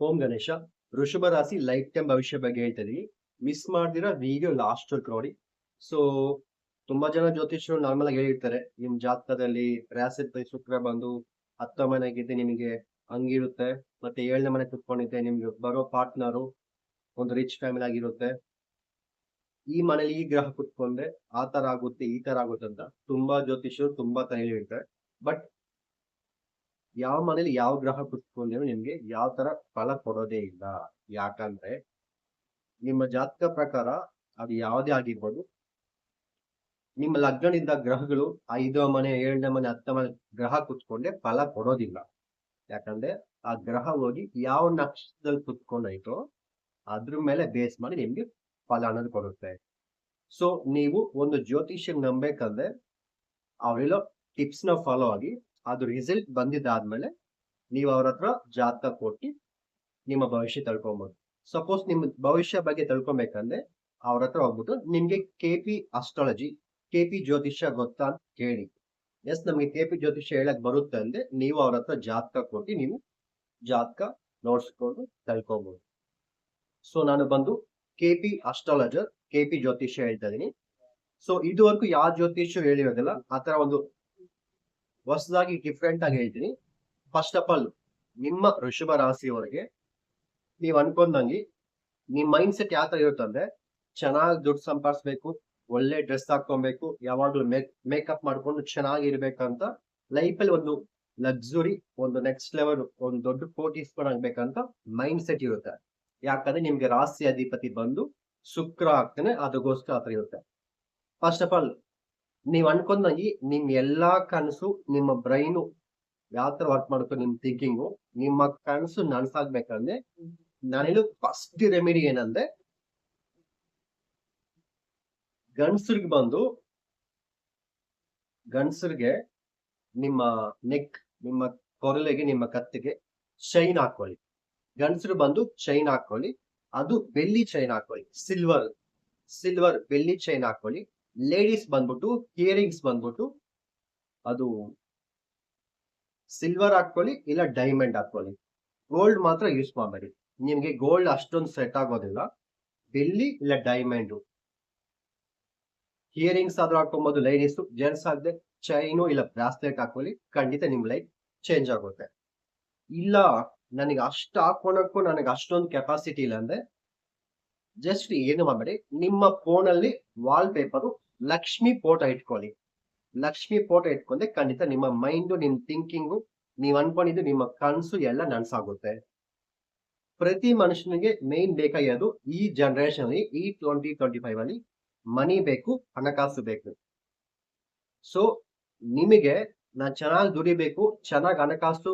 ಓಂ ಗಣೇಶ, ವೃಷಭ ರಾಶಿ life time ಭವಿಷ್ಯ ಬಗ್ಗೆ ಹೇಳ್ತಾ ಮಿಸ್ ಮಾಡ್ದಿರ ವಿಡಿಯೋ ಲಾಸ್ಟ್ ನೋಡಿ. ಸೊ ತುಂಬಾ ಜನ ಜ್ಯೋತಿಷ್ಯರು ನಾರ್ಮಲ್ ಆಗಿ ಹೇಳಿರ್ತಾರೆ, ನಿಮ್ ಜಾತಕದಲ್ಲಿ ರಾಶಿ ಶುಕ್ರ ಬಂದು ಹತ್ತ ಮನೆಗಿದ್ದೆ ನಿಮಗೆ ಹಂಗಿರುತ್ತೆ, ಮತ್ತೆ ಏಳನೇ ಮನೆ ಕುತ್ಕೊಂಡಿದ್ದೆ, ನಿಮ್ಗೆ ಬರೋ ಪಾರ್ಟ್ನರು ಒಂದು ರಿಚ್ ಫ್ಯಾಮಿಲಿ ಆಗಿರುತ್ತೆ. ಈ ಮನೇಲಿ ಈ ಗ್ರಹ ಕುತ್ಕೊಂಡೆ ಆ ತರ ಆಗುತ್ತೆ, ಈ ತರ ಆಗುತ್ತೆ ಅಂತ ತುಂಬಾ ಜ್ಯೋತಿಷ್ಯರು ತುಂಬಾ ತರ ಹೇಳಿರ್ತಾರೆ ಬಟ್ ಯಾವ ಮನೇಲಿ ಯಾವ ಗ್ರಹ ಕುತ್ಕೊಂಡ್ರು ನಿಮ್ಗೆ ಯಾವ ತರ ಫಲ ಕೊಡೋದೇ ಇಲ್ಲ. ಯಾಕಂದ್ರೆ ನಿಮ್ಮ ಜಾತಕ ಪ್ರಕಾರ ಅದು ಯಾವುದೇ ಆಗಿರ್ಬೋದು. ನಿಮ್ಮ ಲಗ್ನದಿಂದ ಗ್ರಹಗಳು ಐದೋ ಮನೆ, ಏಳನೇ ಮನೆ ಹತ್ತ ಮನೆ ಗ್ರಹ ಕುತ್ಕೊಂಡೆ ಫಲ ಕೊಡೋದಿಲ್ಲ. ಯಾಕಂದ್ರೆ ಆ ಗ್ರಹ ಹೋಗಿ ಯಾವ ನಕ್ಷತ್ರದಲ್ಲಿ ಕುತ್ಕೊಂಡೈತೋ ಅದ್ರ ಮೇಲೆ ಬೇಸ್ ಮಾಡಿ ನಿಮ್ಗೆ ಫಲ ಅನ್ನೋದು ಕೊಡುತ್ತೆ. ಸೊ ನೀವು ಒಂದು ಜ್ಯೋತಿಷ್ಯ ನಂಬೇಕಂದ್ರೆ ಅವರೆಲ್ಲ ಟಿಪ್ಸ್ನ ಫಾಲೋ ಆಗಿ ಅದು ರಿಸಲ್ಟ್ ಬಂದಿದ್ದಾದ್ಮೇಲೆ ನೀವು ಅವ್ರ ಹತ್ರ ಜಾತಕ ಕೊಟ್ಟು ನಿಮ್ಮ ಭವಿಷ್ಯ ತಳ್ಕೊಬೋದು. ಸಪೋಸ್ ನಿಮ್ ಭವಿಷ್ಯ ಬಗ್ಗೆ ತಳ್ಕೊಬೇಕಂದ್ರೆ ಅವ್ರ ಹತ್ರ ಹೋಗ್ಬಿಟ್ಟು ನಿಮ್ಗೆ K P astrology K P ಜ್ಯೋತಿಷ್ಯ ಗೊತ್ತಾ ಅಂತ ಕೇಳಿ. ಎಸ್ ನಮಗೆ ಕೆ ಪಿ ಜ್ಯೋತಿಷ್ಯ ಹೇಳಕ್ ಬರುತ್ತೆ ಅಂದ್ರೆ ನೀವು ಅವ್ರ ಹತ್ರ ಜಾತಕ ಕೊಟ್ಟು ನೀವು ಜಾತಕ ನೋಡ್ಸ್ಕೊಂಡು ತಳ್ಕೊಬೋದು. ಸೊ ನಾನು ಬಂದು K P astrologer K P ಜ್ಯೋತಿಷ್ಯ ಹೇಳ್ತಾ ಇದೀನಿ ಸೊ ಇದುವರೆಗೂ ಯಾವ ಜ್ಯೋತಿಷ್ಯ ಹೇಳಿರೋದಿಲ್ಲ ಆತರ ಒಂದು ಹೊಸದಾಗಿ ಡಿಫ್ರೆಂಟ್ ಆಗಿ ಹೇಳ್ತೀನಿ. ಫಸ್ಟ್ ಆಫ್ ಆಲ್ ನಿಮ್ಮ ವೃಷಭ ರಾಶಿಯವರಿಗೆ ನೀವು ಅನ್ಕೊಂಡಂಗೆ ನಿಮ್ ಮೈಂಡ್ ಸೆಟ್ ಯಾವ ತರ ಇರುತ್ತಂದ್ರೆ ಚೆನ್ನಾಗಿ ದುಡ್ಡು ಸಂಪಾದಿಸ್ಬೇಕು, ಒಳ್ಳೆ ಡ್ರೆಸ್ ಹಾಕೊಬೇಕು ಯಾವಾಗ್ಲೂ ಮೇಕ್ ಮೇಕಪ್ ಮಾಡ್ಕೊಂಡು ಚೆನ್ನಾಗಿರ್ಬೇಕಂತ ಲೈಫ್ ಅಲ್ಲಿ ಒಂದು ಲಕ್ಸುರಿ ಒಂದು ನೆಕ್ಸ್ಟ್ ಲೆವೆಲ್ ಒಂದು ದೊಡ್ಡ ಕೋಟೀಸ್ಪರ್ ಆಗ್ಬೇಕಂತ ಮೈಂಡ್ ಸೆಟ್ ಇರುತ್ತೆ. ಯಾಕಂದ್ರೆ ನಿಮ್ಗೆ ರಾಶಿ ಅಧಿಪತಿ ಬಂದು ಶುಕ್ರ ಆಗ್ತಾನೆ, ಅದಕ್ಕೋಸ್ಕರ ಆತರ ಇರುತ್ತೆ. ಫಸ್ಟ್ ಆಫ್ ಆಲ್ ನೀವ್ ಅನ್ಕೊಂಡಂಗೆ ನಿಮ್ ಎಲ್ಲಾ ಕನಸು ನಿಮ್ಮ ಬ್ರೈನು ಯಾವ ತರ ವರ್ಕ್ ಮಾಡುತ್ತೋ ನಿಮ್ ಥಿಂಕಿಂಗು ನಿಮ್ಮ ಕನಸು ನನ್ಸಾಗ್ಬೇಕಂದ್ರೆ ನಾನು ಫಸ್ಟ್ ರೆಮಿಡಿ ಏನಂದ್ರೆ ಗಂಡಸರಿಗೆ ಬಂದು ಗಂಡಸರಿಗೆ ನಿಮ್ಮ ನೆಕ್ ನಿಮ್ಮ ಕೊರಲೆಗೆ ನಿಮ್ಮ ಕತ್ತಿಗೆ ಚೈನ್ ಹಾಕೊಳ್ಳಿ. ಗಂಡಸರು ಬಂದು ಚೈನ್ ಹಾಕೊಳ್ಳಿ. ಅದು ಬೆಳ್ಳಿ ಚೈನ್ ಹಾಕೊಳ್ಳಿ. ಸಿಲ್ವರ್ ಸಿಲ್ವರ್ ಬೆಳ್ಳಿ ಚೈನ್ ಹಾಕೊಳ್ಳಿ. ಲೇಡೀಸ್ ಬಂದ್ಬಿಟ್ಟು ಇಯರಿಂಗ್ಸ್ ಬಂದ್ಬಿಟ್ಟು, ಅದು ಸಿಲ್ವರ್ ಹಾಕೊಳ್ಳಿ ಇಲ್ಲ ಡೈಮಂಡ್ ಹಾಕೊಳ್ಳಿ ಗೋಲ್ಡ್ ಮಾತ್ರ ಯೂಸ್ ಮಾಡಬೇಡಿ. ನಿಮಗೆ ಗೋಲ್ಡ್ ಅಷ್ಟೊಂದು ಸೆಟ್ ಆಗೋದಿಲ್ಲ. ಬೆಳ್ಳಿ ಇಲ್ಲ ಡೈಮಂಡ್ ಇಯರಿಂಗ್ಸ್ ಆದ್ರೂ ಹಾಕೊಂಬೋದು ಲೇಡೀಸ್ ಜೆಂಟ್ಸ್ ಆಗದೆ ಚೈನು ಇಲ್ಲ ಬ್ರಾಸ್ಲೆಟ್ ಹಾಕೊಳ್ಳಿ ಖಂಡಿತ ನಿಮ್ ಲೈಫ್ ಚೇಂಜ್ ಆಗುತ್ತೆ. ಇಲ್ಲ, ನನಗೆ ಅಷ್ಟು ಹಾಕೊಳಕ್ಕೂ ನನಗೆ ಅಷ್ಟೊಂದು ಕೆಪಾಸಿಟಿ ಇಲ್ಲ ಅಂದ್ರೆ ಜಸ್ಟ್ ಏನು ಮಾಡಬೇಡಿ, ನಿಮ್ಮ ಫೋನಲ್ಲಿ ವಾಲ್ ಪೇಪರ್ ಲಕ್ಷ್ಮಿ ಫೋಟೋ ಇಟ್ಕೊಳ್ಳಿ. ಲಕ್ಷ್ಮಿ ಫೋಟೋ ಇಟ್ಕೊಂಡ್ರೆ ಖಂಡಿತ ನಿಮ್ಮ ಮೈಂಡು ನಿಮ್ ಥಿಂಕಿಂಗು ನೀವು ಅನ್ಕೊಂಡಿದ್ದು ನಿಮ್ಮ ಕನಸು ಎಲ್ಲ ನನ್ಸಾಗುತ್ತೆ. ಪ್ರತಿ ಮನುಷ್ಯನಿಗೆ ಮೇನ್ ಬೇಕಾಗಿರೋದು ಈ ಜನರೇಷನ್ ಅಲ್ಲಿ, ಈ ಟ್ವೆಂಟಿ ಟ್ವೆಂಟಿ ಫೈವ್ ಅಲ್ಲಿ ಮನಿ ಬೇಕು, ಹಣಕಾಸು ಬೇಕು. ಸೊ ನಿಮಗೆ ನಾ ಚೆನ್ನಾಗಿ ದುಡಿಬೇಕು, ಚೆನ್ನಾಗಿ ಹಣಕಾಸು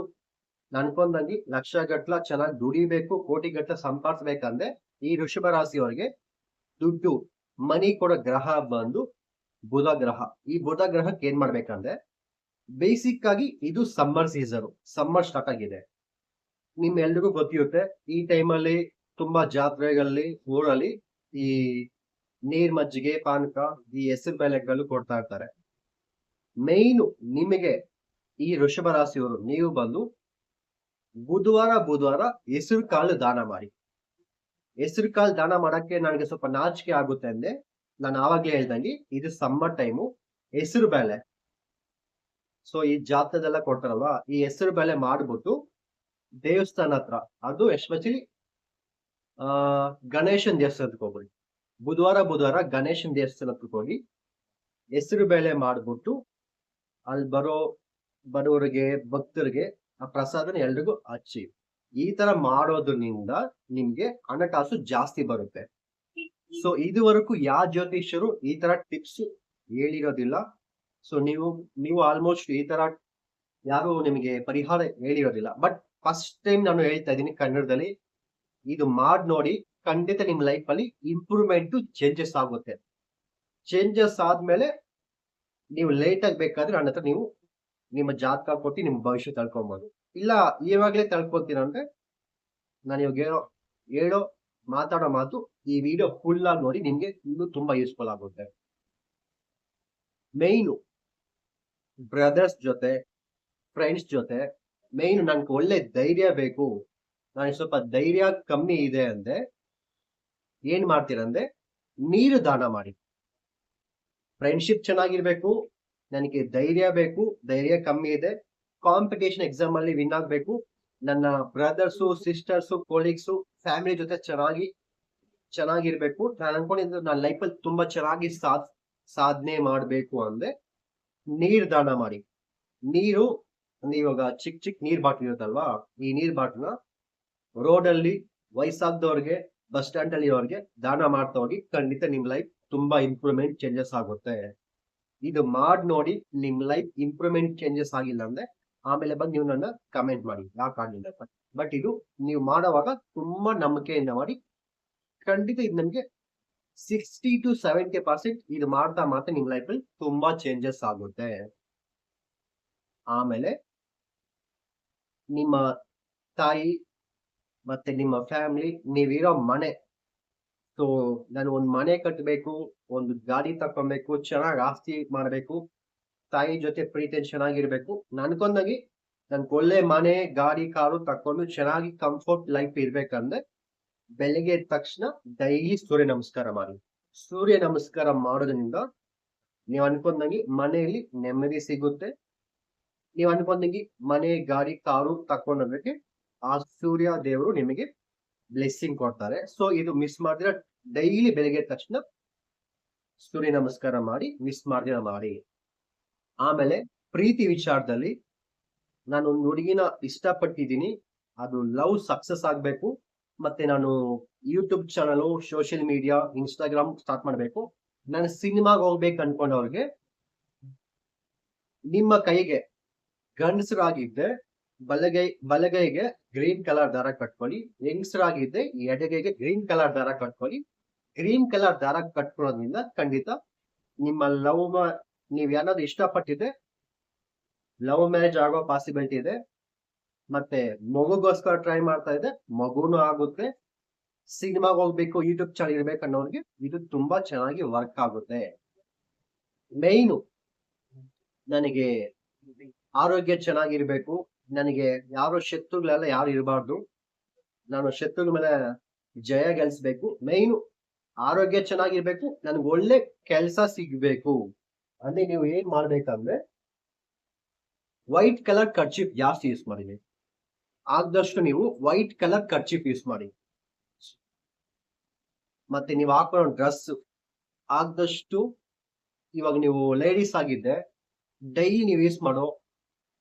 ನನ್ಕೊಂಡಂಗೆ ಲಕ್ಷ ಗಟ್ಲ ಚೆನ್ನಾಗಿ ದುಡಿಬೇಕು, ಕೋಟಿ ಗಟ್ಲ ಸಂಪಾದಿಸ್ಬೇಕಂದ್ರೆ ಈ ವೃಷಭ ರಾಶಿಯವರಿಗೆ ದುಡ್ಡು ಮನಿ ಕೊಡೋ ಗ್ರಹ ಬಂದು ಬುಧ ಗ್ರಹ. ಈ ಬುಧ ಗ್ರಹಕ್ಕೆ ಏನ್ ಮಾಡ್ಬೇಕಂದ್ರೆ ಬೇಸಿಕ್ ಆಗಿ ಇದು ಸಮ್ಮರ್ ಸೀಸನ್ ಸಮ್ಮರ್ ಸ್ಟಾರ್ಟ್ ಆಗಿದೆ. ನಿಮ್ ಎಲ್ರಿಗೂ ಗೊತ್ತಿರುತ್ತೆ, ಈ ಟೈಮಲ್ಲಿ ತುಂಬಾ ಜಾತ್ರೆಗಳಲ್ಲಿ, ಊರಲ್ಲಿ ಈ ನೀರ್ ಮಜ್ಜಿಗೆ, ಪಾನಕ, ಈ ಹೆಸರು ಬೆಲೆಗಳು ಕೊಡ್ತಾ ಇರ್ತಾರೆ. ಮೇಯ್ನು ನಿಮಗೆ ಈ ವೃಷಭ ರಾಶಿಯವರು, ನೀವು ಬಂದು ಬುಧವಾರ ಬುಧವಾರ ಹೆಸರು ಕಾಳು ದಾನ ಮಾಡಿ. ಹೆಸರು ಕಾಳು ದಾನ ಮಾಡೋಕ್ಕೆ ನನಗೆ ಸ್ವಲ್ಪ ನಾಚಿಕೆ ಆಗುತ್ತೆ ಅಂದೆ. ನಾನು ಆವಾಗ್ಲೇ ಹೇಳ್ದಂಗೆ ಇದು ಸಮ್ಮರ್ ಟೈಮು ಹೆಸರು ಬೇಳೆ ಸೊ ಈ ಜಾತ್ರೆದೆಲ್ಲ ಕೊಡ್ತಾರಲ್ವ, ಈ ಹೆಸರು ಬೇಳೆ ಮಾಡ್ಬಿಟ್ಟು ದೇವಸ್ಥಾನ ಹತ್ರ, ಅದು ಎಸ್ಪೆಷಲಿ ಆ, ಗಣೇಶನ್ ದೇವಸ್ಥಾನಕ್ಕೆ ಹೋಗ್ಬಿಡಿ. ಬುಧವಾರ ಬುಧವಾರ ಗಣೇಶನ್ ದೇವಸ್ಥಾನಕ್ಕೆ ಹೋಗಿ ಹೆಸರು ಬೇಳೆ ಮಾಡ್ಬಿಟ್ಟು ಅಲ್ಲಿ ಬರೋ, ಬಡವರಿಗೆ, ಭಕ್ತರಿಗೆ ಆ ಪ್ರಸಾದನ ಎಲ್ರಿಗೂ ಹಚ್ಚಿ. ಈ ತರ ಮಾಡೋದ್ರಿಂದ ನಿಮ್ಗೆ ಹಣಕಾಸು ಜಾಸ್ತಿ ಬರುತ್ತೆ. ಸೊ ಇದುವರೆಗೂ ಯಾವ ಜ್ಯೋತಿಷ್ಯರು ಈ ತರ ಟಿಪ್ಸ್ ಹೇಳಿರೋದಿಲ್ಲ. ಸೊ ನೀವು ನೀವು ಆಲ್ಮೋಸ್ಟ್ ಈ ತರ ಯಾರು ನಿಮಗೆ ಪರಿಹಾರ ಹೇಳಿರೋದಿಲ್ಲ. ಬಟ್ ಫಸ್ಟ್ ಟೈಮ್ ನಾನು ಹೇಳ್ತಾ ಇದ್ದೀನಿ ಕನ್ನಡದಲ್ಲಿ, ಇದು ಮಾಡಿ ನೋಡಿ, ಖಂಡಿತ ನಿಮ್ ಲೈಫ್ ಅಲ್ಲಿ ಇಂಪ್ರೂವ್ಮೆಂಟ್ ಚೇಂಜಸ್ ಆಗುತ್ತೆ. ಚೇಂಜಸ್ ಆದ್ಮೇಲೆ ನೀವು ಲೇಟ್ ಆಗಿ ಬೇಕಾದ್ರೆ ನನ್ನ ಹತ್ರ ನೀವು ನಿಮ್ಮ ಜಾತಕ ಕೊಟ್ಟು ನಿಮ್ಮ ಭವಿಷ್ಯ ತಳ್ಕೊಬೋದು ಇಲ್ಲ, ಇವಾಗಲೇ ತಳ್ಕೊತೀರಂದ್ರೆ ನಾನು ಇವಾಗ ಹೇಳೋ ಹೇಳೋ ಮಾತಾಡೋ ಮಾತು ಈ ವಿಡಿಯೋ ಫುಲ್ ಆಗಿ ನೋಡಿ ನಿಮ್ಗೆ ಇನ್ನೂ ತುಂಬಾ ಯೂಸ್ಫುಲ್ ಆಗುತ್ತೆ. ಮೇಯ್ನು ಬ್ರದರ್ಸ್ ಜೊತೆ ಫ್ರೆಂಡ್ಸ್ ಜೊತೆ ಮೇಯ್ನ್ ನನ್ಗೆ ಒಳ್ಳೆ ಧೈರ್ಯ ಬೇಕು. ನನಗೆ ಸ್ವಲ್ಪ ಧೈರ್ಯ ಕಮ್ಮಿ ಇದೆ ಅಂದ್ರೆ ಏನ್ ಮಾಡ್ತೀರಂದ್ರೆ ನೀರು ದಾನ ಮಾಡಿ. ಫ್ರೆಂಡ್ಶಿಪ್ ಚೆನ್ನಾಗಿರ್ಬೇಕು ನನಗೆ ಧೈರ್ಯ ಬೇಕು, ಧೈರ್ಯ ಕಮ್ಮಿ ಇದೆ. ಕಾಂಪಿಟೇಷನ್ ಎಕ್ಸಾಮ್ ಅಲ್ಲಿ ವಿನ್ ಆಗ್ಬೇಕು. ನನ್ನ ಬ್ರದರ್ಸು ಸಿಸ್ಟರ್ಸು ಕೊಲೀಗ್ಸು ಫ್ಯಾಮಿಲಿ ಜೊತೆ ಚೆನ್ನಾಗಿ, ಚೆನ್ನಾಗಿರ್ಬೇಕು. ನಾನು ಅನ್ಕೊಂಡಿದ್ದು ನನ್ನ ಲೈಫಲ್ಲಿ ತುಂಬಾ ಚೆನ್ನಾಗಿ ಸಾಧ್ ಸಾಧನೆ ಮಾಡಬೇಕು ಅಂದ್ರೆ ನೀರ್ ದಾನ ಮಾಡಿ. ನೀರು ಇವಾಗ ಚಿಕ್ಕ ಚಿಕ್ಕ ನೀರ್ ಬಾಟ್ಲ್ ಇರುತ್ತಲ್ವಾ, ಈ ನೀರ್ ಬಾಟ್ಲ್ನ ರೋಡ್ ಅಲ್ಲಿ ವಯಸ್ಸಾಗ್ದವ್ರಿಗೆ ಬಸ್ ಸ್ಟ್ಯಾಂಡ್ ಅಲ್ಲಿ ಇರೋರಿಗೆ ದಾನ ಮಾಡ್ತಾ ಹೋಗಿ ಖಂಡಿತ ನಿಮ್ ಲೈಫ್ ತುಂಬಾ ಇಂಪ್ರೂವ್ಮೆಂಟ್ ಚೇಂಜಸ್ ಆಗುತ್ತೆ. ಇದು ಮಾಡಿ ನೋಡಿ ನಿಮ್ ಲೈಫ್ ಇಂಪ್ರೂವ್ಮೆಂಟ್ ಚೇಂಜಸ್ ಆಗಿಲ್ಲ ಅಂದ್ರೆ ಆಮೇಲೆ ಬಂದು ನೀವು ನನ್ನ ಕಮೆಂಟ್ ಮಾಡಿ. ಯಾಕೆ ಆಗಿಲ್ಲ ಬಟ್ ಇದು ನೀವು ಮಾಡೋವಾಗ ತುಂಬಾ ನಂಬಿಕೆಯಿಂದ ಮಾಡಿ. ಖಂಡಿತ ಇದು ನಮ್ಗೆ ಸಿಕ್ಸ್ಟಿ ಟು ಸೆವೆಂಟಿ ಪರ್ಸೆಂಟ್ ಇದು ಮಾಡ್ತಾ ಮಾತ್ರ ನಿಮ್ ಲೈಫಲ್ಲಿ ತುಂಬಾ ಚೇಂಜಸ್ ಆಗುತ್ತೆ. ಆಮೇಲೆ ನಿಮ್ಮ ತಾಯಿ ಮತ್ತೆ ನಿಮ್ಮ ಫ್ಯಾಮಿಲಿ ನೀವಿರೋ ಮನೆ ಸೊ ನಾನು ಒಂದು ಮನೆ ಕಟ್ಟಬೇಕು ಒಂದು ಗಾಡಿ ತಕೊಬೇಕು ಚೆನ್ನಾಗಿ ಆಸ್ತಿ ಮಾಡಬೇಕು, ತಾಯಿ ಜೊತೆ ಪ್ರೀತಿ ಚೆನ್ನಾಗಿರ್ಬೇಕು. ನನ್ಕೊಂದಾಗಿ ನನ್ಗೆ ಒಳ್ಳೆ ಮನೆ, ಗಾಡಿ, ಕಾರು ತಕೊಂಡು ಚೆನ್ನಾಗಿ ಕಂಫರ್ಟ್ ಲೈಫ್ ಇರ್ಬೇಕಂದ್ರೆ ಬೆಳಿಗ್ಗೆ ಎದ್ದ ತಕ್ಷಣ ಡೈಲಿ ಸೂರ್ಯ ನಮಸ್ಕಾರ ಮಾಡಿ. ಸೂರ್ಯ ನಮಸ್ಕಾರ ಮಾಡೋದ್ರಿಂದ ನೀವು ಅನ್ಕೊಂಡಂಗೆ ಮನೆಯಲ್ಲಿ ನೆಮ್ಮದಿ ಸಿಗುತ್ತೆ. ನೀವು ಅನ್ಕೊಂಡಂಗೆ ಮನೆ, ಗಾಡಿ, ಕಾರು ತಕೊಂಡೋಗಕ್ಕೆ ಆ ಸೂರ್ಯ ದೇವರು ನಿಮಗೆ ಬ್ಲೆಸ್ಸಿಂಗ್ ಕೊಡ್ತಾರೆ. ಸೊ ಇದು ಮಿಸ್ ಮಾಡಿದ್ರೆ ಡೈಲಿ ಬೆಳಿಗ್ಗೆ ತಕ್ಷಣ ಸೂರ್ಯ ನಮಸ್ಕಾರ ಮಾಡಿ ಮಿಸ್ ಮಾಡಿದ್ರೆ ಮಾಡಿ. ಆಮೇಲೆ ಪ್ರೀತಿ ವಿಚಾರದಲ್ಲಿ ನಾನು ಒಂದು ಹುಡುಗಿನ ಇಷ್ಟಪಟ್ಟಿದ್ದೀನಿ. ಅದು ಲವ್ ಸಕ್ಸಸ್ ಆಗಬೇಕು. ಮತ್ತೆ ನಾನು YouTube channel, social media, Instagram start ಮಾಡಬೇಕು. ನಾನು ಸಿನಿಮಾಗೆ ಹೋಗ್ಬೇಕು ಅನ್ಕೊಂಡವ್ರಿಗೆ ನಿಮ್ಮ ಕೈಗೆ ಗಂಡಸರಾಗಿದ್ದೆ. ಬಲಗೈ, ಬಲಗೈಗೆ ಗ್ರೀನ್ ಕಲರ್ ದಾರ ಕಟ್ಕೊಳ್ಳಿ. ಹೆಂಗಸರಾಗಿದ್ದೆ ಎಡಗೈಗೆ ಗ್ರೀನ್ ಕಲರ್ ದಾರ ಕಟ್ಕೊಳ್ಳಿ. ಗ್ರೀನ್ ಕಲರ್ ದಾರ ಕಟ್ಕೊಳ್ಳೋದ್ರಿಂದ ಖಂಡಿತ ನಿಮ್ಮ ಲವ್ ನೀವ್ ಏನಾದ್ರು ಇಷ್ಟಪಟ್ಟಿದ್ರೆ ಲವ್ ಮ್ಯಾರೇಜ್ ಆಗೋ ಪಾಸಿಬಿಲಿಟಿ ಇದೆ. ಮತ್ತೆ ಮಗುಗೋಸ್ಕರ ಟ್ರೈ ಮಾಡ್ತಾ ಇದೆ ಮಗುನು ಆಗುತ್ತೆ. ಸಿನಿಮಾಗೆ ಹೋಗ್ಬೇಕು ಯೂಟ್ಯೂಬ್ ಚಾನಲ್ ಇರ್ಬೇಕು ಅನ್ನೋರಿಗೆ ಇದು ತುಂಬಾ ಚೆನ್ನಾಗಿ ವರ್ಕ್ ಆಗುತ್ತೆ. ಮೇಯ್ನು ನನಗೆ ಆರೋಗ್ಯ ಚೆನ್ನಾಗಿರ್ಬೇಕು. ನನಗೆ ಯಾರು ಶತ್ರುಗಳೆಲ್ಲ ಯಾರು ಇರಬಾರ್ದು. ನಾನು ಶತ್ರುಗಳ ಮೇಲೆ ಜಯ ಗೆಲ್ಸ್ಬೇಕು ಮೈನು ಆರೋಗ್ಯ ಚೆನ್ನಾಗಿರ್ಬೇಕು. ನನ್ಗೆ ಒಳ್ಳೆ ಕೆಲಸ ಸಿಗ್ಬೇಕು. ಅಂದ್ರೆ ನೀವು ಏನ್ ಮಾಡ್ಬೇಕಂದ್ರೆ ವೈಟ್ ಕಲರ್ ಕರ್ಚಿಪ್ ಜಾಸ್ತಿ ಯೂಸ್ ಮಾಡಿ ಆದಷ್ಟು ನೀವು ವೈಟ್ ಕಲರ್ ಕರ್ಚಿಪ್ ಯೂಸ್ ಮಾಡಿ. ಮತ್ತೆ ನೀವು ಹಾಕೊಳ್ಳೋ ಡ್ರೆಸ್ ಆದಷ್ಟು ಇವಾಗ ನೀವು ಲೇಡೀಸ್ ಆಗಿದ್ದೆ ಡೈಲಿ ನೀವು ಯೂಸ್ ಮಾಡೋ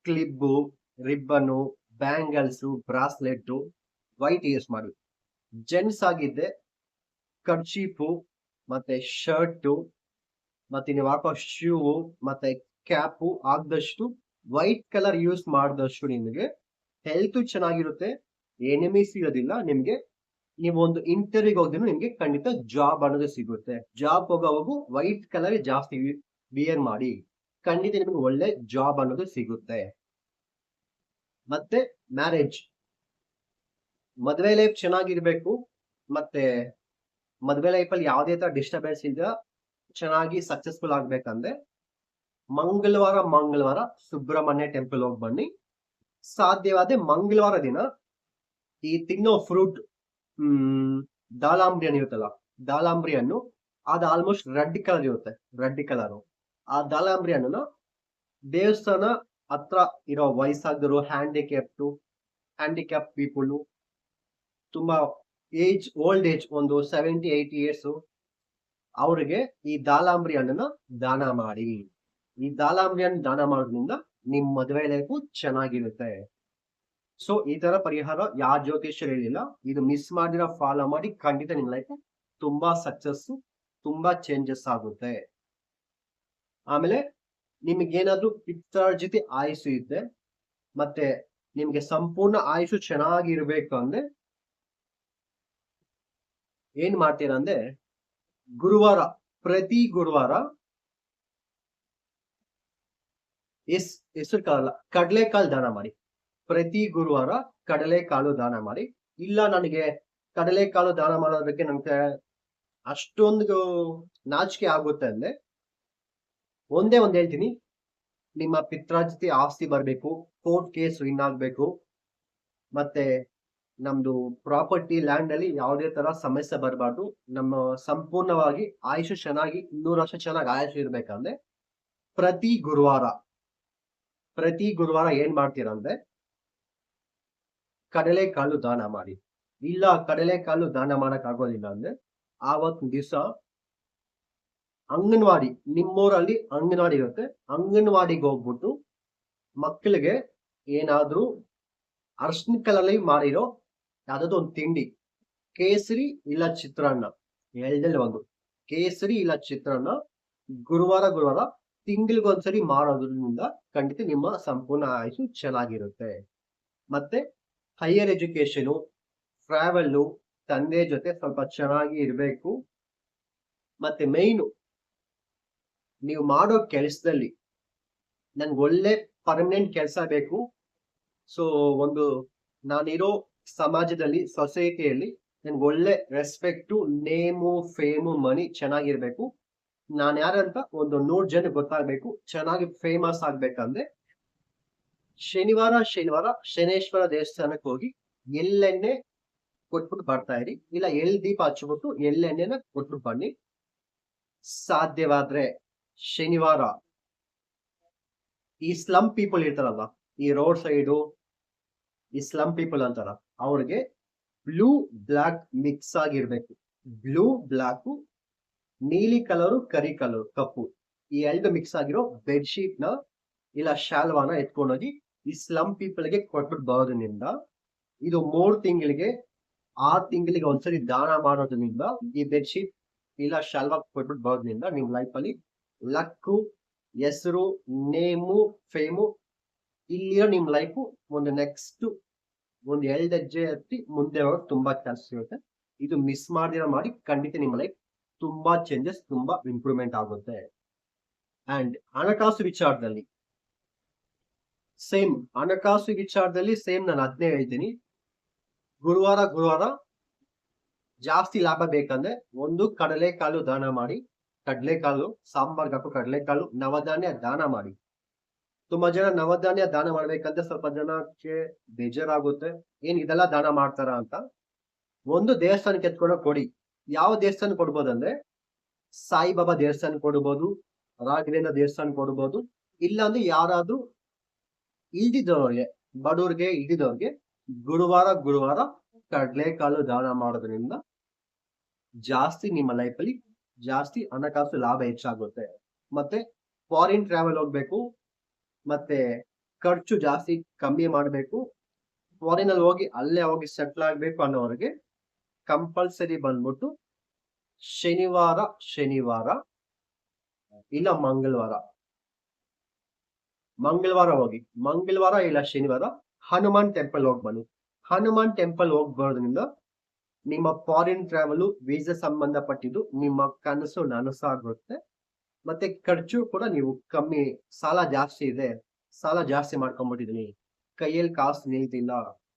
clip ribbon, bangles, bracelet, white use ಮಾಡಿ ಜೆಂಟ್ಸ್ ಆಗಿದ್ದೆ ಕರ್ಚೀಪು ಮತ್ತೆ ಶರ್ಟು, ಮತ್ತೆ ನೀವು ಹಾಕೋ ಶೂ, ಮತ್ತೆ ಕ್ಯಾಪು ಆದಷ್ಟು ವೈಟ್ ಕಲರ್ ಯೂಸ್ ಮಾಡಿದಷ್ಟು ನಿಮಗೆ ಹೆಲ್ತ್ ಚೆನ್ನಾಗಿರುತ್ತೆ, ಎನಿಮೀಸ್ ಇರೋದಿಲ್ಲ, ನಿಮಗೆ ನೀವು ಒಂದು ಇಂಟರ್ವ್ಯೂಗೆ ಹೋಗಿದ್ರು ನಿಮಗೆ ಖಂಡಿತ ಜಾಬ್ ಅನ್ನೋದು ಸಿಗುತ್ತೆ. ಜಾಬ್ ಹೋಗೋವಾಗೂ ವೈಟ್ ಕಲರ್ ಜಾಸ್ತಿ ವಿಯರ್ ಮಾಡಿ, ಖಂಡಿತ ನಿಮ್ಗೆ ಒಳ್ಳೆ ಜಾಬ್ ಅನ್ನೋದು ಸಿಗುತ್ತೆ. ಮತ್ತೆ ಮ್ಯಾರೇಜ್ ಮದುವೆ ಲೈಫ್ ಚೆನ್ನಾಗಿರ್ಬೇಕು, ಮತ್ತೆ ಮದುವೆ ಲೈಫ್ ಅಲ್ಲಿ ಯಾವುದೇ ತರ ಡಿಸ್ಟರ್ಬೆನ್ಸ್ ಇಲ್ಲ ಚೆನ್ನಾಗಿ ಸಕ್ಸಸ್ಫುಲ್ ಆಗ್ಬೇಕಂದ್ರೆ ಮಂಗಳವಾರ ಮಂಗಳವಾರ ಸುಬ್ರಹ್ಮಣ್ಯ ಟೆಂಪಲ್ ಹೋಗಿ ಬನ್ನಿ. ಸಾಧ್ಯವಾದ ಮಂಗಳವಾರ ದಿನ ಈ ತಿನ್ನೋ ಫ್ರೂಟ್ ಹ್ಮ್, ದಾಲಾಂಬ್ರಿ ಇರುತ್ತಲ್ಲ, ದಾಲಾಂಬ್ರಿ ಹಣ್ಣು, ಅದು ಆಲ್ಮೋಸ್ಟ್ ರೆಡ್ ಕಲರ್ ಇರುತ್ತೆ ರೆಡ್ ಕಲರ್ ಆ ದಾಲಾಂಬ್ರಿ ಹಣ್ಣನ್ನ ದೇವಸ್ಥಾನ ಹತ್ರ ಇರೋ ವಯಸ್ಸಾದರು ಹ್ಯಾಂಡಿಕ್ಯಾಪ್ಟು ಹ್ಯಾಂಡಿಕ್ಯಾಪ್ ಪೀಪಲ್ ತುಂಬ ಏಜ್ ಓಲ್ಡ್ ಏಜ್ ಒಂದು ಸೆವೆಂಟಿ ಏಯ್ಟಿ ಇಯರ್ಸು ಅವರಿಗೆ ಈ ದಾಲಾಂಬ್ರಿ ಹಣ್ಣನ್ನು ದಾನ ಮಾಡಿ. ಈ ದಾಲಾಂಬ್ರಿ ಹಣ್ಣು ದಾನ ಮಾಡೋದ್ರಿಂದ ನಿಮ್ಮ ಮದುವೆ ಲೈಫು ಚೆನ್ನಾಗಿರುತ್ತೆ. ಸೊ ಈ ಥರ ಪರಿಹಾರ ಯಾವ ಜ್ಯೋತಿಷ್ಯರು ಹೇಳಿಲ್ಲ. ಇದು ಮಿಸ್ ಮಾಡಿರೋ ಫಾಲೋ ಮಾಡಿ ಖಂಡಿತ ನಿಮ್ಮ ಲೈಫ್ ತುಂಬಾ ಸಕ್ಸಸ್ಸು ತುಂಬಾ ಚೇಂಜಸ್ ಆಗುತ್ತೆ. ಆಮೇಲೆ ನಿಮ್ಗೇನಾದ್ರೂ ಪಿತ್ರಾರ್ಜಿತ ಆಯುಸು ಇದ್ದೆ ಮತ್ತೆ ನಿಮ್ಗೆ ಸಂಪೂರ್ಣ ಆಯುಷು ಚೆನ್ನಾಗಿರ್ಬೇಕು ಅಂದ್ರೆ ಏನ್ ಮಾಡ್ತೀರಾ ಅಂದ್ರೆ ಗುರುವಾರ, ಪ್ರತಿ ಗುರುವಾರ ಎಸ್ ಹೆಸರು ಕಾಲ ಕಡಲೆಕಾಳು ದಾನ ಮಾಡಿ. ಪ್ರತಿ ಗುರುವಾರ ಕಡಲೆಕಾಳು ದಾನ ಮಾಡಿ. ಇಲ್ಲ ನನಗೆ ಕಡಲೆಕಾಳು ದಾನ ಮಾಡೋದಕ್ಕೆ ನನ್ಗೆ ಅಷ್ಟೊಂದು ನಾಚಿಕೆ ಆಗುತ್ತೆ ಅಂದ್ರೆ ಒಂದೇ ಒಂದು ಹೇಳ್ತೀನಿ. ನಿಮ್ಮ ಪಿತ್ರಾಜಿತಿ ಆಸ್ತಿ ಬರಬೇಕು ಕೋರ್ಟ್ ಕೇಸ್ ವಿನ್ ಆಗಬೇಕು. ಮತ್ತೆ ನಮ್ದು ಪ್ರಾಪರ್ಟಿ ಲ್ಯಾಂಡ್ ಅಲ್ಲಿ ಯಾವುದೇ ತರ ಸಮಸ್ಯೆ ಬರಬಾರ್ದು. ನಮ್ಮ ಸಂಪೂರ್ಣವಾಗಿ ಆಯುಷ್ ಚೆನ್ನಾಗಿ, ಇನ್ನೂರು ವರ್ಷ ಚೆನ್ನಾಗಿ ಆಯುಷ್ ಇರ್ಬೇಕಂದ್ರೆ ಪ್ರತಿ ಗುರುವಾರ ಪ್ರತಿ ಗುರುವಾರ ಏನ್ ಮಾಡ್ತೀರಂದ್ರೆ ಕಡಲೆಕಾಳು ದಾನ ಮಾಡಿ. ಇಲ್ಲ, ಕಡಲೆಕಾಳು ದಾನ ಮಾಡಕ್ ಆಗೋದಿಲ್ಲ ಅಂದ್ರೆ ಆವತ್ತು ದಿವಸ ಅಂಗನವಾಡಿ, ನಿಮ್ಮೂರಲ್ಲಿ ಅಂಗನವಾಡಿ ಇರುತ್ತೆ. ಅಂಗನವಾಡಿಗೆ ಹೋಗ್ಬಿಟ್ಟು ಮಕ್ಕಳಿಗೆ ಏನಾದ್ರೂ ಅರ್ಶಿನ ಕಲರ್ಲಿ ಮಾಡಿರೋ ಯಾವ್ದಾದ್ರು ಒಂದು ತಿಂಡಿ, ಕೇಸರಿ ಇಲ್ಲ ಚಿತ್ರಾನ್ನ. ಎಳ್ದಲ್ಲಿ ಒಂದು. ಕೇಸರಿ ಇಲ್ಲ ಚಿತ್ರಾನ್ನ ಗುರುವಾರ ಗುರುವಾರ ತಿಂಗಳಿಗೊಂದ್ಸರಿ ಮಾಡೋದ್ರಿಂದ ಖಂಡಿತ ನಿಮ್ಮ ಸಂಪೂರ್ಣ ಆಯುಷು ಚೆನ್ನಾಗಿರುತ್ತೆ. ಮತ್ತೆ ಹೈಯರ್ ಎಜುಕೇಶನು ಟ್ರಾವೆಲ್ಲು ತಂದೆ ಜೊತೆ ಸ್ವಲ್ಪ ಚೆನ್ನಾಗಿ ಇರಬೇಕು. ಮತ್ತೆ ಮೇಯ್ನು ನೀವು ಮಾಡೋ ಕೆಲಸದಲ್ಲಿ ನನ್ಗೆ ಒಳ್ಳೆ ಪರ್ಮನೆಂಟ್ ಕೆಲಸ ಬೇಕು. ಸೊ ಒಂದು ನಾನಿರೋ ಸಮಾಜದಲ್ಲಿ ಸೊಸೈಟಿಯಲ್ಲಿ ನನ್ಗೆ ಒಳ್ಳೆ ರೆಸ್ಪೆಕ್ಟು ನೇಮು ಫೇಮು ಮನಿ ಚೆನ್ನಾಗಿರ್ಬೇಕು. ನಾನು ಯಾರಂತ ಒಂದು ನೂರು ಜನ ಗೊತ್ತಾಗ್ಬೇಕು, ಚೆನ್ನಾಗಿ ಫೇಮಸ್ ಆಗ್ಬೇಕಂದ್ರೆ. ಶನಿವಾರ ಶನಿವಾರ ಶನೇಶ್ವರ ದೇವಸ್ಥಾನಕ್ಕೆ ಹೋಗಿ ಎಳ್ಳೆಣ್ಣೆ ಕೊಟ್ಬಿಟ್ಟು ಬರ್ತಾ ಇರಿ. ಇಲ್ಲ ಎಲ್ ದೀಪ ಹಚ್ಬಿಟ್ಟು ಎಳ್ಳೆಣ್ಣೆನ ಕೊಟ್ಬಿಟ್ಟು ಬನ್ನಿ. ಸಾಧ್ಯವಾದ್ರೆ ಶನಿವಾರ. ಈ ಸ್ಲಮ್ ಪೀಪಲ್ ಇರ್ತಾರಲ್ಲ ಈ ರೋಡ್ ಸೈಡು ಈ ಸ್ಲಮ್ ಪೀಪಲ್ ಅಂತಾರ, ಅವ್ರಿಗೆ ಬ್ಲೂ ಬ್ಲಾಕ್ ಮಿಕ್ಸ್ ಆಗಿರ್ಬೇಕು. ಬ್ಲೂ ಬ್ಲಾಕ್ ನೀಲಿ ಕಲರು ಕರಿ ಕಲರ್ ಕಪ್ಪು ಈ ಎರಡು ಮಿಕ್ಸ್ ಆಗಿರೋ ಬೆಡ್ಶೀಟ್ನ ಇಲ್ಲ ಶಾಲ್ವಾನ ಎತ್ಕೊಂಡೋಗಿ ಈ ಸ್ಲಮ್ ಪೀಪಲ್ಗೆ ಕೊಟ್ಬಿಟ್ಟು ಬರೋದ್ರಿಂದ ಇದು ಮೂರ್ ತಿಂಗಳಿಗೆ ಆ ತಿಂಗಳಿಗೆ ಒಂದ್ಸರಿ ದಾನ ಮಾಡೋದ್ರಿಂದ ಈ ಬೆಡ್ಶೀಟ್ ಇಲ್ಲ ಶಾಲ್ವಾ ಕೊಟ್ಬಿಟ್ಟು ಬರೋದ್ರಿಂದ ನಿಮ್ ಲೈಫ್ ಅಲ್ಲಿ ಲಕ್ಕು, ಹೆಸರು, ನೇಮು, ಫೇಮು. ಇಲ್ಲಿರೋ ನಿಮ್ಮ ಲೈಫು ಒಂದು ನೆಕ್ಸ್ಟ್ ಒಂದು ಎರಡು ಹೆಜ್ಜೆ ಹತ್ತಿ ಮುಂದೆ ಹೋಗೋಕೆ ತುಂಬಾ ಚಾನ್ಸ್ ಇರುತ್ತೆ ಇದು ಮಿಸ್ ಮಾಡಿರೋ ಮಾಡಿ ಖಂಡಿತ ನಿಮ್ಮ ಲೈಫ್ ತುಂಬಾ ಚೇಂಜಸ್ ತುಂಬಾ ಇಂಪ್ರೂವ್ಮೆಂಟ್ ಆಗುತ್ತೆ. ಅಂಡ್ ಹಣಕಾಸು ವಿಚಾರದಲ್ಲಿ ಸೇಮ್ ಹಣಕಾಸು ವಿಚಾರದಲ್ಲಿ ಸೇಮ್ ನಾನು ಅದನ್ನೇ ಹೇಳ್ತೀನಿ. ಗುರುವಾರ ಗುರುವಾರ ಜಾಸ್ತಿ ಲಾಭ ಬೇಕಂದ್ರೆ ಒಂದು ಕಡಲೆಕಾಳು ದಾನ ಮಾಡಿ ಕಡಲೆಕಾಳು ಸಾಂಬಾರ್ಗೆ ಹಾಕೋ ಕಡಲೆಕಾಳು, ನವಧಾನ್ಯ ದಾನ ಮಾಡಿ. ತುಂಬಾ ಜನ ನವಧಾನ್ಯ ದಾನ ಮಾಡ್ಬೇಕಂದ್ರೆ ಸ್ವಲ್ಪ ಜನಕ್ಕೆ ಬೇಜಾರಾಗುತ್ತೆ. ಏನ್ ಇದೆಲ್ಲ ದಾನ ಮಾಡ್ತಾರ ಅಂತ? ಒಂದು ದೇವಸ್ಥಾನಕ್ಕೆ ಎತ್ಕೊಂಡು ಕೊಡಿ. ಯಾವ ದೇವಸ್ಥಾನ ಕೊಡ್ಬೋದಂದ್ರೆ? ಸಾಯಿಬಾಬಾ ದೇವಸ್ಥಾನ ಕೊಡ್ಬೋದು, ರಾಘವೇಂದ್ರ ದೇವಸ್ಥಾನ ಕೊಡ್ಬೋದು, ಇಲ್ಲಾಂದ್ರೆ ಯಾರಾದ್ರೂ ಇಲ್ದಿದ್ದವ್ರಿಗೆ, ಬಡವ್ರಿಗೆ ಇಲ್ದಿದ್ದವ್ರಿಗೆ ಗುರುವಾರ ಗುರುವಾರ ಕಡಲೆಕಾಳು ದಾನ ಮಾಡೋದ್ರಿಂದ ಜಾಸ್ತಿ ನಿಮ್ಮ ಲೈಫಲ್ಲಿ ಜಾಸ್ತಿ ಹಣಕಾಸು ಲಾಭ ಹೆಚ್ಚಾಗುತ್ತೆ. ಮತ್ತೆ ಫಾರಿನ್ ಟ್ರಾವೆಲ್ ಹೋಗ್ಬೇಕು, ಮತ್ತೆ ಖರ್ಚು ಜಾಸ್ತಿ ಕಮ್ಮಿ ಮಾಡಬೇಕು. ಫಾರಿನ್ ಅಲ್ಲಿ ಹೋಗಿ ಅಲ್ಲೇ ಹೋಗಿ ಸೆಟ್ಲ್ ಆಗ್ಬೇಕು ಅನ್ನೋರಿಗೆ ಕಂಪಲ್ಸರಿ ಬಂದ್ಬಿಟ್ಟು ಶನಿವಾರ ಶನಿವಾರ ಇಲ್ಲ ಮಂಗಳವಾರ. ಮಂಗಳವಾರ ಹೋಗಿ, ಮಂಗಳವಾರ ಇಲ್ಲ ಶನಿವಾರ ಹನುಮಾನ್ ಟೆಂಪಲ್ ಹೋಗಿ ಬನ್ನಿ. ಹನುಮಾನ್ ಟೆಂಪಲ್ ಹೋಗಿ ನಿಮ್ಮ ಫಾರಿನ್ ಟ್ರಾವೆಲ್ ವೀಸಾ ಸಂಬಂಧಪಟ್ಟಿದ್ದು ನಿಮ್ಮ ಕನಸು ನನಸಾಗುತ್ತೆ ಮತ್ತೆ ಖರ್ಚು ಕೂಡ ನೀವು ಕಮ್ಮಿ, ಸಾಲ ಜಾಸ್ತಿ ಇದೆ. ಸಾಲ ಜಾಸ್ತಿ ಮಾಡ್ಕೊಂಡ್ಬಿಟ್ಟಿದೀನಿ. ಕೈಯಲ್ಲಿ ಕಾಸು ನಿಲ್ತಿಲ್ಲ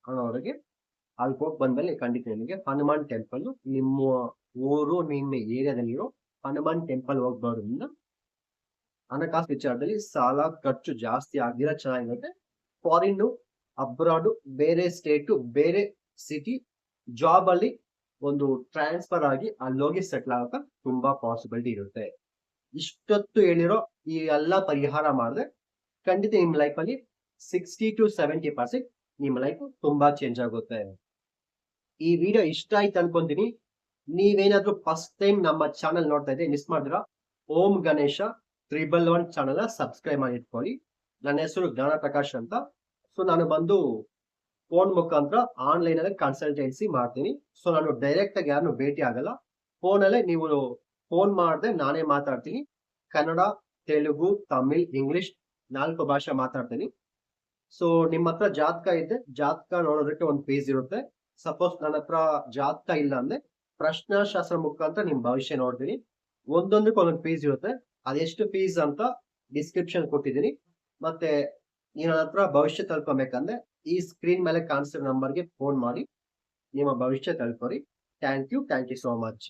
ಅನ್ನೋರಿಗೆ ಅಲ್ಲಿ ಹೋಗಿ ಬಂದ್ಮೇಲೆ ಖಂಡಿತ ನಿಮಗೆ ಹನುಮಾನ್ ಟೆಂಪಲ್ ನಿಮ್ಮ ಊರು, ನಿಮ್ಮ ಏರಿಯಾದಲ್ಲಿರೋ ಹನುಮಾನ್ ಟೆಂಪಲ್ ಹೋಗ್ಬಾರ್ದ್ರಿಂದ ಬರೋದ್ರಿಂದ ಹಣಕಾಸು ವಿಚಾರದಲ್ಲಿ ಸಾಲ ಖರ್ಚು ಜಾಸ್ತಿ ಆಗಿರೋ ಚೆನ್ನಾಗಿರುತ್ತೆ. ಫಾರಿನ್ ಅಬ್ರಾಡು ಬೇರೆ ಸ್ಟೇಟು ಬೇರೆ ಸಿಟಿ ಜಾಬ್ ಅಲ್ಲಿ ಒಂದು ಟ್ರಾನ್ಸ್ಫರ್ ಆಗಿ ಅಲ್ಲೋಗಿ ಸೆಟ್ಲ್ ಆಗಕ್ಕೆ ತುಂಬಾ ಪಾಸಿಬಿಲಿಟಿ ಇರುತ್ತೆ. ಇಷ್ಟೊತ್ತು ಹೇಳಿರೋ ಈ ಎಲ್ಲ ಪರಿಹಾರ ಮಾಡಿದ್ರೆ ಖಂಡಿತ ನಿಮ್ಮ ಅಲ್ಲಿ ಸಿಕ್ಸ್ಟಿ ಟು ಸೆವೆಂಟಿ ಪರ್ಸೆಂಟ್ ನಿಮ್ಮ ಲೈಫ್ ತುಂಬಾ ಚೇಂಜ್ ಆಗುತ್ತೆ. ಈ ವಿಡಿಯೋ ಇಷ್ಟ ಆಯ್ತು ಅನ್ಕೊಂತೀನಿ. ನೀವೇನಾದ್ರೂ ಫಸ್ಟ್ ಟೈಮ್ ನಮ್ಮ ಚಾನಲ್ ನೋಡ್ತಾ ಇದ್ರೆ ಮಿಸ್ ಮಾಡಿದ್ರ Om Ganesha triple one channel subscribe ಮಾಡಿ ಇಟ್ಕೊಳ್ಳಿ ನನ್ನ ಹೆಸರು ಜ್ಞಾನ ಪ್ರಕಾಶ್ ಅಂತ. ಸೊ ನಾನು ಬಂದು ಫೋನ್ ಮುಖಾಂತರ ಆನ್ಲೈನ್ ಅಲ್ಲಿ ಕನ್ಸಲ್ಟೆನ್ಸಿ ಮಾಡ್ತೀನಿ. ಸೊ ನಾನು ಡೈರೆಕ್ಟ್ ಆಗಿ ಯಾರನ್ನು ಭೇಟಿ ಆಗಲ್ಲ. ಫೋನ್ ಅಲ್ಲೇ ನೀವು ಫೋನ್ ಮಾಡದೆ ನಾನೇ ಮಾತಾಡ್ತೀನಿ. ಕನ್ನಡ, ತೆಲುಗು, ತಮಿಳ್, ಇಂಗ್ಲಿಷ್ ನಾಲ್ಕು ಭಾಷೆ ಮಾತಾಡ್ತೀನಿ. ಸೊ ನಿಮ್ಮ ಹತ್ರ ಜಾತಕ ಇದೆ. ಜಾತಕ ನೋಡೋದಕ್ಕೆ ಒಂದು ಪೇಜ್ ಇರುತ್ತೆ. ಸಪೋಸ್ ನನ್ನ ಹತ್ರ ಜಾತಕ ಇಲ್ಲ ಅಂದ್ರೆ ಪ್ರಶ್ನಾಶಾಸ್ತ್ರ ಮುಖಾಂತರ ನಿಮ್ ಭವಿಷ್ಯ ನೋಡ್ತೀನಿ. ಒಂದೊಂದಕ್ಕೆ ಒಂದೊಂದು ಪೇಜ್ ಇರುತ್ತೆ. ಅದೆಷ್ಟು ಫೀಸ್ ಅಂತ ಡಿಸ್ಕ್ರಿಪ್ಷನ್ ಕೊಟ್ಟಿದ್ದೀನಿ. ಮತ್ತೆ ನೀನ್ ಹತ್ರ ಭವಿಷ್ಯ ತಲುಪಬೇಕಂದ್ರೆ ಈ ಸ್ಕ್ರೀನ್ ಮೇಲೆ ಕಾಣಿಸಿರೋ ನಂಬರ್ಗೆ ಫೋನ್ ಮಾಡಿ. ನಿಮ್ಮ ಭವಿಷ್ಯ ತಲುಪೋರಿ. Thank you thank you so much